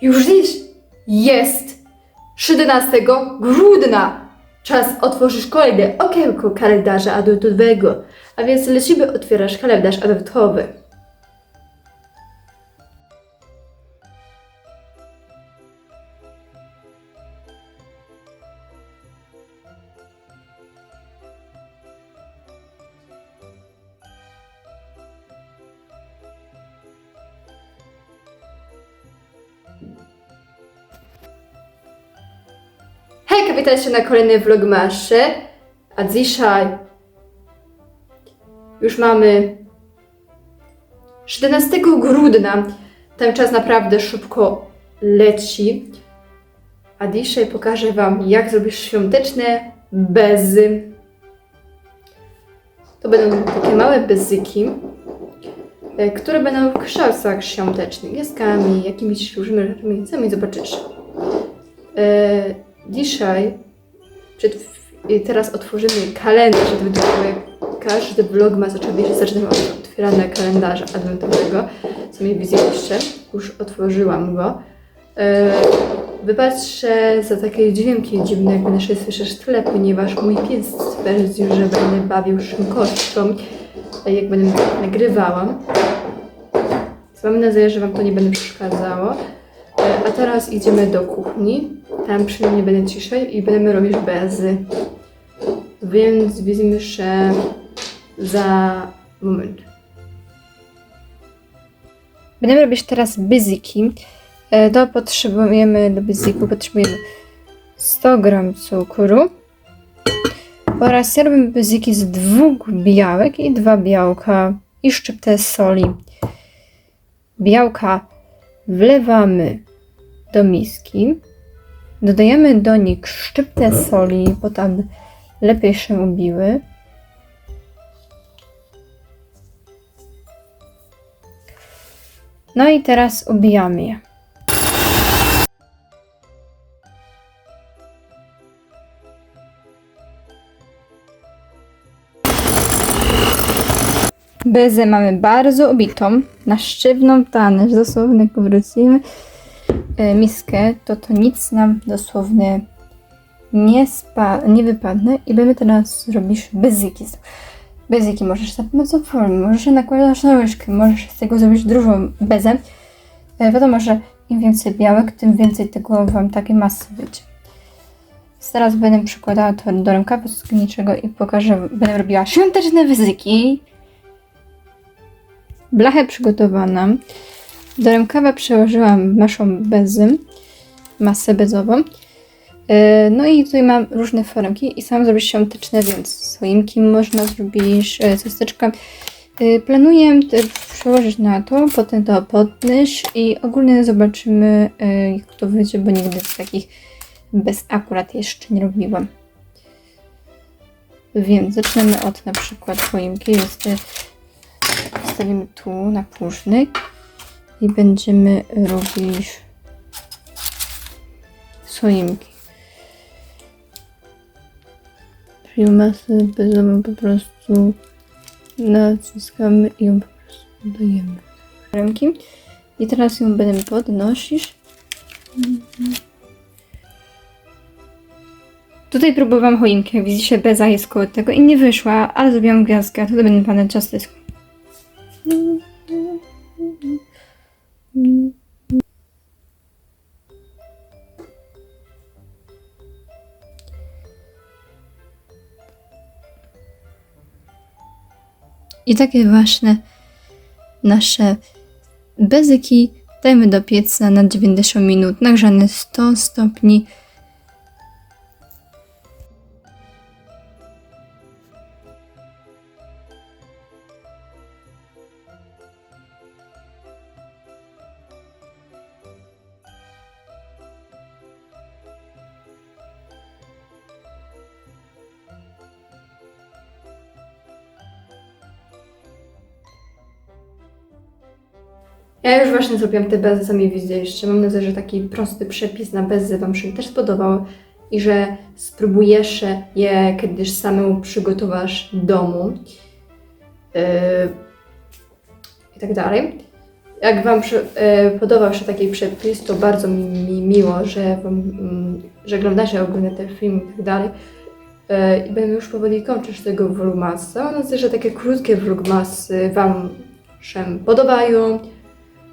Już dziś jest 17 grudnia. Czas otworzyć kolejne okienko kalendarza adwentowego. A więc lecimy otwierać kalendarz adwentowy. Hej, witajcie na kolejnym vlogmasie. A dzisiaj już mamy 17 grudnia. Ten czas naprawdę szybko leci. A dzisiaj pokażę Wam, jak zrobić świąteczne bezy. To będą takie małe bezyki, e, które będą w kształtach świątecznych, gwiazdkami, jakimiś różnymi rzeczami. Sami zobaczysz. Dzisiaj, przed, teraz otworzymy kalendarz adwentowy. Każdy vlog ma oczywiście zaczynamy od otwierania kalendarza adwentowego. Co mi widzieliście, już otworzyłam go. E, wybaczcie za takie dźwięki dziwne, jak będę słyszeć w tle, ponieważ mój pies stwierdził, że będę bawił szynkością, e, jak będę nagrywałam. Mam nadzieję, że Wam to nie będzie przeszkadzało. E, A teraz idziemy do kuchni. Tam przynajmniej będzie ciszej i będziemy robić bezy. Więc widzimy się za moment. Będziemy robić teraz byzyki. E, Do potrzebujemy do byzyku potrzebujemy 100 gram cukru oraz ja robię byzyki z dwóch białek i dwa białka i szczyptę soli. Białka wlewamy do miski. Dodajemy do nich szczyptę soli, bo tam lepiej się ubiły. No i teraz ubijamy je. Bezę mamy bardzo obitą, na sztywną tanerz, dosłownie wrócimy miskę, to to nic nam dosłownie nie, spa, nie wypadnie i będziemy teraz robić bezyki. Bezyki możesz za pomocą formy, możesz je nakładać na łyżkę, możesz z tego zrobić dużą bezę. E, Wiadomo, że im więcej białek, tym więcej tego Wam takiej masy będzie. Teraz będę przykładała to do rękawa skórniczego i pokażę, będę robiła świąteczne bezyki. Blachę przygotowana. Do rękawa przełożyłam naszą bezy, masę bezową. E, No i tutaj mam różne foremki i sam zrobić świąteczne, więc choinki można zrobić, e, ciasteczka. E, Planuję przełożyć na to, potem to podnieść i ogólnie zobaczymy jak to wyjdzie, bo nigdy z takich bez akurat jeszcze nie robiłam. Więc zaczniemy od na przykład e, Wstawimy tu na później i będziemy robić choinki. Czyli masę bezową po prostu naciskamy i ją po prostu dajemy. Ręki. I teraz ją będę podnosić. Tutaj próbowałam choinkę, widzicie beza jest koło tego i nie wyszła, ale zrobiłam gwiazdkę, tutaj będę pane ciasteczko. I takie właśnie nasze bezyki dajmy do pieca na 90 minut, nagrzane 100 stopni. Ja już właśnie zrobiłam te bezy, sami widzieliście. Mam nadzieję, że taki prosty przepis na bezy Wam się też spodobał i że spróbujesz je kiedyś samemu przygotowasz domu yy, i tak dalej. Jak Wam przy, e, podobał się taki przepis, to bardzo mi, mi miło, że, wam, mm, że oglądacie ogólnie ten film i tak dalej. E, I będę już powoli kończyć tego vlogmasa. Mam nadzieję, że takie krótkie vlogmasy Wam się podobają.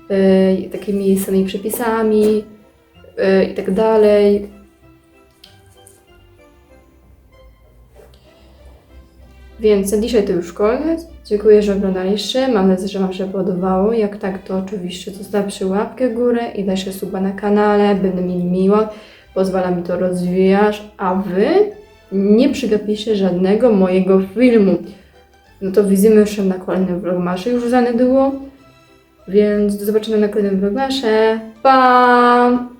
E, takimi samymi przepisami e, i tak dalej. Więc na dzisiaj to już koniec. Dziękuję, że oglądaliście. Mam nadzieję, że Wam się podobało. Jak tak, to oczywiście zostawcie łapkę w górę i dajcie suba na kanale. Będę mi miło. Pozwala mi to rozwijać. A Wy nie przegapicie żadnego mojego filmu. No to widzimy się na kolejnym vlogmasie już zanedługo. Więc do zobaczenia na kolejnym vlogmasie. Pa!